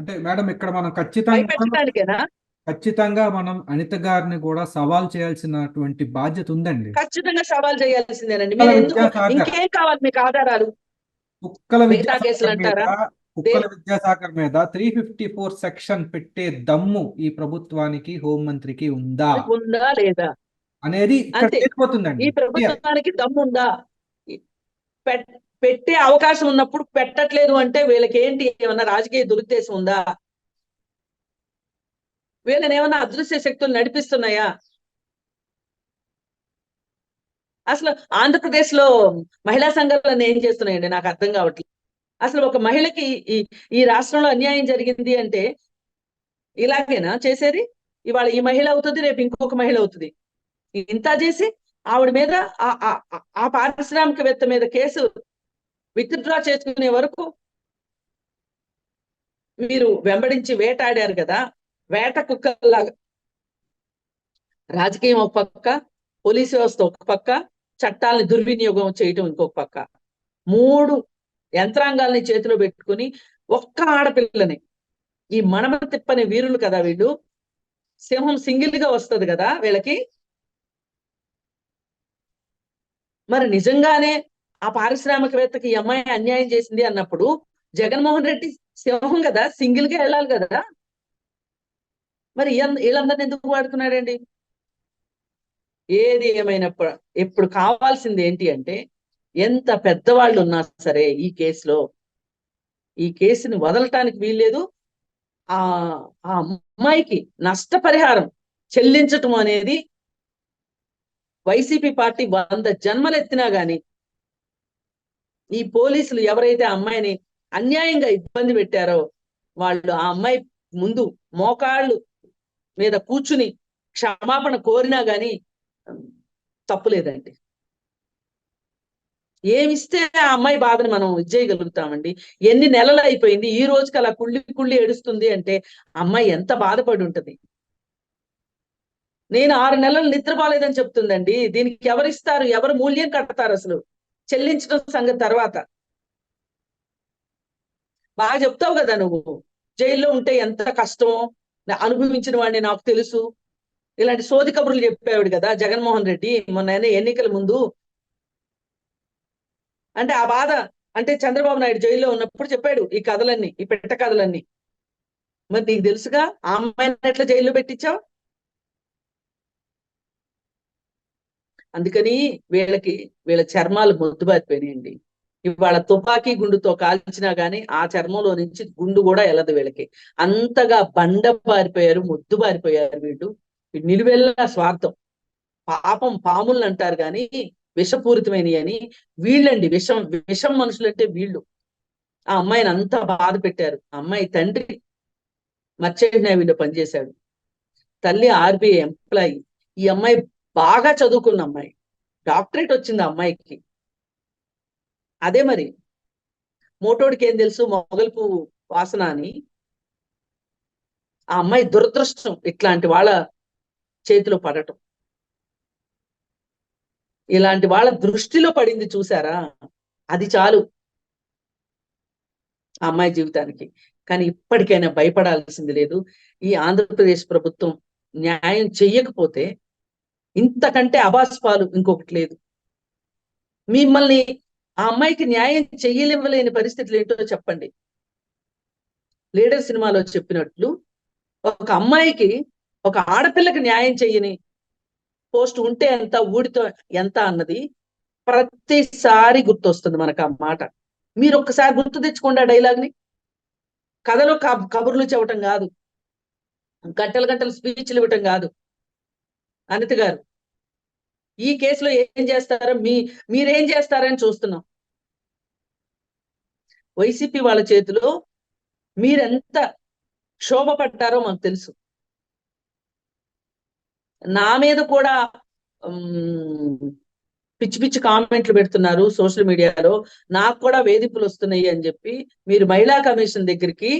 అంటే మేడం ఇక్కడ మనం ఖచ్చితంగా ఖచ్చితంగా మనం అనిత గారిని కూడా సవాల్ చేయాల్సినటువంటి బాధ్యత ఉందండి. ఖచ్చితంగా సవాల్ చేయాల్సిందేనండి. ఇంకేం కావాలి మీకు ఆధారాలు? కుక్కల? కుక్కల విద్యాసాగర్ మీద త్రీ ఫిఫ్టీ ఫోర్ సెక్షన్ పెట్టే దమ్ము ఈ ప్రభుత్వానికి హోంమంత్రికి ఉందా? ఉందా లేదా? అనేది ఇక్కడ ఈ ప్రభుత్వానికి దమ్ముందా పెట్టే అవకాశం ఉన్నప్పుడు పెట్టట్లేదు అంటే వీళ్ళకి ఏంటి ఏమన్నా రాజకీయ దురుద్దేశం ఉందా? వీళ్ళని ఏమన్నా అదృశ్య శక్తులు నడిపిస్తున్నాయా? అసలు ఆంధ్రప్రదేశ్లో మహిళా సంఘాలను ఏం చేస్తున్నాయండి? నాకు అర్థం కావట్లేదు. అసలు ఒక మహిళకి ఈ ఈ రాష్ట్రంలో అన్యాయం జరిగింది అంటే ఇలాగేనా చేసేది? ఇవాళ ఈ మహిళ అవుతుంది రేపు ఇంకొక మహిళ అవుతుంది. ఇంత చేసి ఆవిడ మీద ఆ- ఆ- ఆ- ఆ పారిశ్రామికవేత్త మీద కేసు విత్డ్రా చేసుకునే వరకు మీరు వెంబడించి వేటాడారు కదా వేట కుక్కలాగా రాజకీయం ఒక పక్క పోలీసు వ్యవస్థ ఒక పక్క చట్టాలను దుర్వినియోగం చేయటం ఇంకొక పక్క. మూడు యంత్రాంగాల్ని చేతిలో పెట్టుకుని ఒక్క ఆడపిల్లని ఈ మనమ తిప్పని వీరులు కదా వీళ్ళు సింహం సింగిల్గా వస్తుంది కదా వీళ్ళకి. మరి నిజంగానే ఆ పారిశ్రామికవేత్తకి ఈ అమ్మాయి అన్యాయం చేసింది అన్నప్పుడు జగన్మోహన్ రెడ్డి సింహం కదా సింగిల్గా వెళ్ళాలి కదా? మరి వీళ్ళందరిని ఎందుకు వాడుతున్నారండి ఏది ఏమైనప్పుడు ఇప్పుడు కావాల్సింది ఏంటి అంటే ఎంత పెద్దవాళ్ళు ఉన్నా సరే ఈ కేసులో ఈ కేసుని వదలటానికి వీల్లేదు. ఆ ఆ అమ్మాయికి నష్టపరిహారం చెల్లించటం అనేది వైసీపీ పార్టీ వంద జన్మలెత్తినా గాని ఈ పోలీసులు ఎవరైతే ఆ అమ్మాయిని అన్యాయంగా ఇబ్బంది పెట్టారో వాళ్ళు ఆ అమ్మాయి ముందు మోకాళ్ళు మీద కూర్చుని క్షమాపణ కోరినా గాని తప్పులేదండి. ఏమిస్తే ఆ అమ్మాయి బాధని మనం ఇది చేయగలుగుతామండి ఎన్ని నెలలు అయిపోయింది ఈ రోజుకి అలా కుళ్ళి కుళ్ళి ఏడుస్తుంది అంటే అమ్మాయి ఎంత బాధపడి ఉంటది. నేను ఆరు నెలలు నిద్రపోలేదని చెప్తుందండి. దీనికి ఎవరిస్తారు ఎవరు మూల్యం కడతారు అసలు? చెల్లించడం సంగతి తర్వాత. బాగా చెప్తావు కదా నువ్వు. జైల్లో ఉంటే ఎంత కష్టమో అనుభవించిన వాడిని నాకు తెలుసు. ఇలాంటి సోది కబుర్లు చెప్పేవాడు కదా జగన్మోహన్ రెడ్డి మొన్న ఆయన ఎన్నికల ముందు. అంటే ఆ బాధ అంటే చంద్రబాబు నాయుడు జైల్లో ఉన్నప్పుడు చెప్పాడు ఈ కథలన్నీ ఈ పెట్ట కథలన్నీ. మరి నీకు తెలుసుగా ఆ అమ్మాయిని ఎట్లా జైల్లో పెట్టించావు? అందుకని వీళ్ళకి వీళ్ళ చర్మాలు మొద్దుబారిపోయినాయండి. ఇవాళ తుపాకీ గుండుతో కాల్చినా గానీ ఆ చర్మంలో నుంచి గుండు కూడా వెళ్ళదు వీళ్ళకి. అంతగా బండ పారిపోయారు మొద్దు పారిపోయారు వీళ్ళు నిలువెల్లా స్వార్థం. పాపం పాములు అంటారు కానీ విషపూరితమైనవి అని వీళ్ళండి. విషం విషం మనుషులంటే వీళ్ళు. ఆ అమ్మాయిని అంత బాధ పెట్టారు. ఆ అమ్మాయి తండ్రి మర్చెంట్ నేవీలో పనిచేశాడు. తల్లి ఆర్బీఐ ఎంప్లాయీ. ఈ అమ్మాయి బాగా చదువుకున్న అమ్మాయి. డాక్టరేట్ వచ్చింది ఆ అమ్మాయికి. అదే మరి. మోటోడికి ఏం తెలుసు? మొగల్పు వాసన అని. ఆ అమ్మాయి దురదృష్టం ఇట్లాంటి వాళ్ళ చేతిలో పడటం. ఇలాంటి వాళ్ళ దృష్టిలో పడింది చూసారా? అది చాలు. ఆ అమ్మాయి జీవితానికి. కానీ ఇప్పటికైనా భయపడాల్సింది లేదు. ఈ ఆంధ్రప్రదేశ్ ప్రభుత్వం న్యాయం చెయ్యకపోతే ఇంతకంటే అబాస్పాలు ఇంకొకటి లేదు. మిమ్మల్ని ఆ అమ్మాయికి న్యాయం చెయ్యలేని పరిస్థితులు ఏంటో చెప్పండి. లీడర్ సినిమాలో చెప్పినట్లు ఒక అమ్మాయికి ఒక ఆడపిల్లకి న్యాయం చెయ్యని పోస్ట్ ఉంటే ఎంత ఊడితో ఎంత అన్నది ప్రతిసారి గుర్తొస్తుంది మనకు ఆ మాట. మీరు ఒక్కసారి గుర్తు తెచ్చుకోండి ఆ డైలాగ్ని కథలో కబుర్లు చెప్పటం కాదు. గంటలు గంటలు స్పీచ్లు ఇవ్వటం కాదు. అనిత గారు ఈ కేసులో ఏం చేస్తారో మీ మీరేం చేస్తారని చూస్తున్నాం. వైసీపీ వాళ్ళ చేతిలో మీరెంత క్షోభపడ్డారో మాకు తెలుసు. నా మీద కూడా పిచ్చి పిచ్చి కామెంట్లు పెడుతున్నారు సోషల్ మీడియాలో. నాకు కూడా వేధింపులు వస్తున్నాయి అని చెప్పి మీరు మహిళా కమిషన్ దగ్గరికి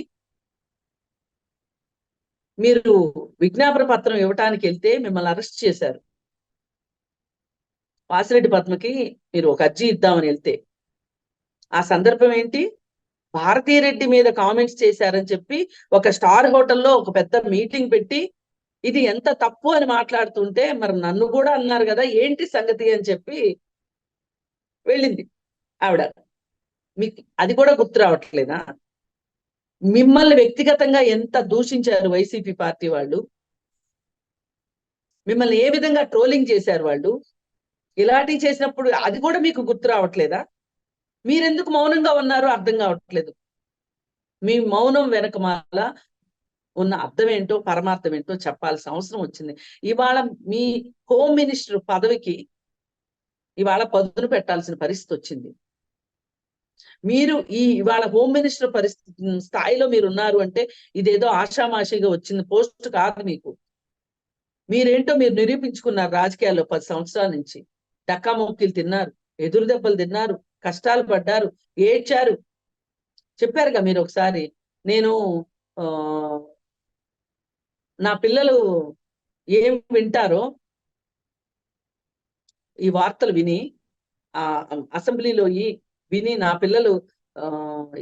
మీరు విజ్ఞాపన పత్రం ఇవ్వటానికి వెళ్తే మిమ్మల్ని అరెస్ట్ చేశారు. వాసిరెడ్డి పద్మకి మీరు ఒక అర్జీ ఇద్దామని వెళ్తే. ఆ సందర్భం ఏంటి? భారతీరెడ్డి మీద కామెంట్స్ చేశారని చెప్పి ఒక స్టార్ హోటల్లో ఒక పెద్ద మీటింగ్ పెట్టి ఇది ఎంత తప్పు అని మాట్లాడుతుంటే మరి నన్ను కూడా అన్నారు కదా ఏంటి సంగతి అని చెప్పి వెళ్ళింది ఆవిడ. మీకు అది కూడా గుర్తు రావట్లేదా? మిమ్మల్ని వ్యక్తిగతంగా ఎంత దూషించారు వైసీపీ పార్టీ వాళ్ళు? మిమ్మల్ని ఏ విధంగా ట్రోలింగ్ చేశారు వాళ్ళు? ఇలాంటివి చేసినప్పుడు అది కూడా మీకు గుర్తు రావట్లేదా? మీరెందుకు మౌనంగా ఉన్నారో అర్థం కావట్లేదు. మీ మౌనం వెనకమాల ఉన్న అర్థం ఏంటో పరమార్థం ఏంటో చెప్పాల్సిన అవసరం వచ్చింది. ఇవాళ మీ హోమ్ మినిస్టర్ పదవికి ఇవాళ పదును పెట్టాల్సిన పరిస్థితి వచ్చింది. మీరు ఈ ఇవాళ హోమ్ మినిస్టర్ పరిస్థితి స్థాయిలో మీరు ఉన్నారు అంటే ఇదేదో ఆషామాషిగా వచ్చింది పోస్ట్ కాదు మీకు. మీరేంటో మీరు నిరూపించుకున్నారు రాజకీయాల్లో పది సంవత్సరాల నుంచి. డక్కా మొక్కీలు తిన్నారు ఎదురు దెబ్బలు తిన్నారు కష్టాలు పడ్డారు ఏడ్చారు. చెప్పారుగా మీరు ఒకసారి నేను ఆ నా పిల్లలు ఏం వింటారో ఈ వార్తలు విని ఆ అసెంబ్లీలో ఈ విని నా పిల్లలు ఆ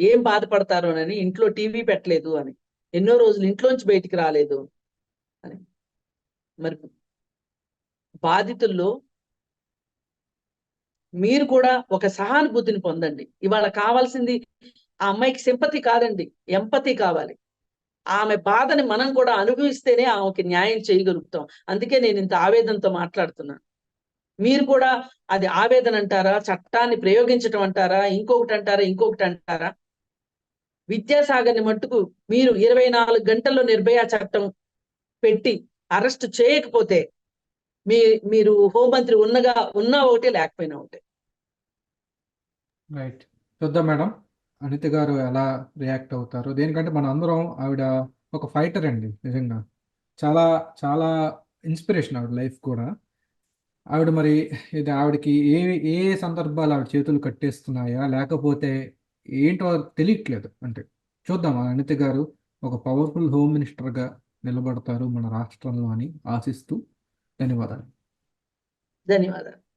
ఏం బాధపడతారోనని ఇంట్లో టీవీ పెట్టలేదు అని ఎన్నో రోజులు ఇంట్లోంచి బయటికి రాలేదు అని. మరి బాధితుల్లో మీరు కూడా ఒక సహానుభూతిని పొందండి. ఇవాళ కావాల్సింది ఆ అమ్మాయికి సింపతి కాదండి ఎంపతి కావాలి. ఆమె బాధని మనం కూడా అనుభవిస్తేనే ఆమెకి న్యాయం చేయగలుగుతాం. అందుకే నేను ఇంత ఆవేదనతో మాట్లాడుతున్నాను. మీరు కూడా అది ఆవేదన అంటారా? చట్టాన్ని ప్రయోగించటం అంటారా? ఇంకొకటి అంటారా? ఇంకొకటి అంటారా? విద్యాసాగర్ని మట్టుకు మీరు ఇరవై నాలుగు గంటల్లో నిర్భయ చట్టం పెట్టి అరెస్ట్ చేయకపోతే మీ మీరు హోంమంత్రి ఉన్నగా ఉన్నా ఒకటే లేకపోయినా ఒకటే. రైట్. చూద్దాం మేడం. అనిత గారు ఎలా రియాక్ట్ అవుతారు? దేనికంటే మన అందరం ఆవిడ ఒక ఫైటర్ అండి నిజంగా. చాలా చాలా ఇన్స్పిరేషన్ ఆవిడ లైఫ్ కూడా. ఆవిడ మరి ఇది ఆవిడకి ఏ ఏ సందర్భాలు ఆవిడ చేతులు కట్టేస్తున్నాయా? లేకపోతే ఏంటో తెలియట్లేదు. అంటే చూద్దాం. అనిత గారు ఒక పవర్ఫుల్ హోమ్ మినిస్టర్గా నిలబడతారు మన రాష్ట్రంలో అని ఆశిస్తూ ధన్యవాదాలు. ధన్యవాదాలు.